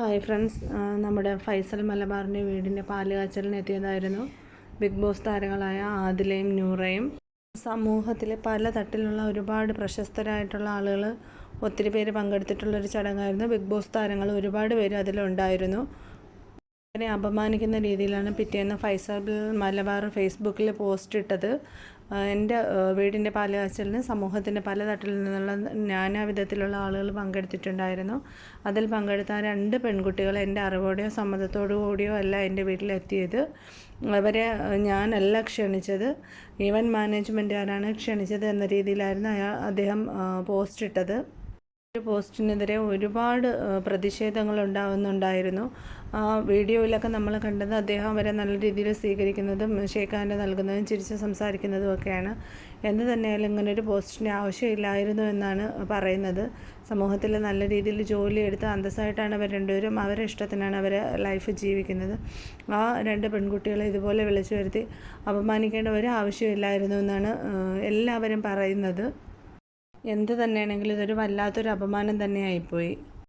Hi friends. നമ്മുടെ ഫൈസൽ മലബാറിന്റെ വീടിന്റെ പാൽ കാച്ചലിന് എത്തിയതായിരുന്നു ബിഗ് ബോസ് താരങ്ങളായ ആദിലയും നൂറയും. സമൂഹത്തിലെ പല തട്ടിലുള്ള ഒരുപാട് പ്രശസ്തരായിട്ടുള്ള ആളുകൾ ഒത്തിരി പേര് പങ്കെടുത്തിട്ടുള്ളൊരു ചടങ്ങായിരുന്നു. ബിഗ് ബോസ് താരങ്ങൾ ഒരുപാട് പേര് അതിലുണ്ടായിരുന്നു. അവരെ അപമാനിക്കുന്ന രീതിയിലാണ് പിറ്റേന്ന് ഫൈസൽ മലബാർ ഫേസ്ബുക്കിൽ പോസ്റ്റ് ഇട്ടത്. എന്റെ വീടിന്റെ പാലുകാച്ചലിന് സമൂഹത്തിന്റെ പല തട്ടിൽ നിന്നുള്ള നാനാവിധത്തിലുള്ള ആളുകൾ പങ്കെടുത്തിട്ടുണ്ടായിരുന്നു. അതിൽ പങ്കെടുത്ത രണ്ട് പെൺകുട്ടികൾ എന്റെ അറിവോടെയോ സമ്മതത്തോടു കൂടിയോ അല്ല എന്റെ വീട്ടിലെത്തിയത്. അവരെ ഞാനല്ല ക്ഷണിച്ചത്. ഈവൻ മാനേജ്മെന്റുകാരാണ് ക്ഷണിച്ചത് എന്ന രീതിയിലായിരുന്നു അദ്ദേഹം പോസ്റ്റ് ഇട്ടത്. ഒരു പോസ്റ്റിനെതിരെ ഒരുപാട് പ്രതിഷേധങ്ങൾ ഉണ്ടാകുന്നുണ്ടായിരുന്നു ആ വീഡിയോയിലൊക്കെ നമ്മൾ കണ്ടത് അദ്ദേഹം അവരെ നല്ല രീതിയിൽ സ്വീകരിക്കുന്നതും ഷേഖാന്റെ നൽകുന്നതും ചിരിച്ച് സംസാരിക്കുന്നതും ഒക്കെയാണ്. എന്ത് തന്നെയാലും ഇങ്ങനെ ഒരു പോസ്റ്റിന്റെ ആവശ്യമില്ലായിരുന്നു എന്നാണ് പറയുന്നത്. സമൂഹത്തിൽ നല്ല രീതിയിൽ ജോലി എടുത്ത് അന്തസ്സായിട്ടാണ് അവർ രണ്ടുപേരും അവരുടെ ഇഷ്ടത്തിനാണ് അവർ ലൈഫ് ജീവിക്കുന്നത്. ആ രണ്ട് പെൺകുട്ടികളെ ഇതുപോലെ വിളിച്ചു വരുത്തി അപമാനിക്കേണ്ട ഒരു ആവശ്യമില്ലായിരുന്നു എന്നാണ് എല്ലാവരും പറയുന്നത്. എന്ത് തന്നെയാണെങ്കിലും ഇതൊരു വല്ലാത്തൊരു അപമാനം തന്നെയായിപ്പോയി.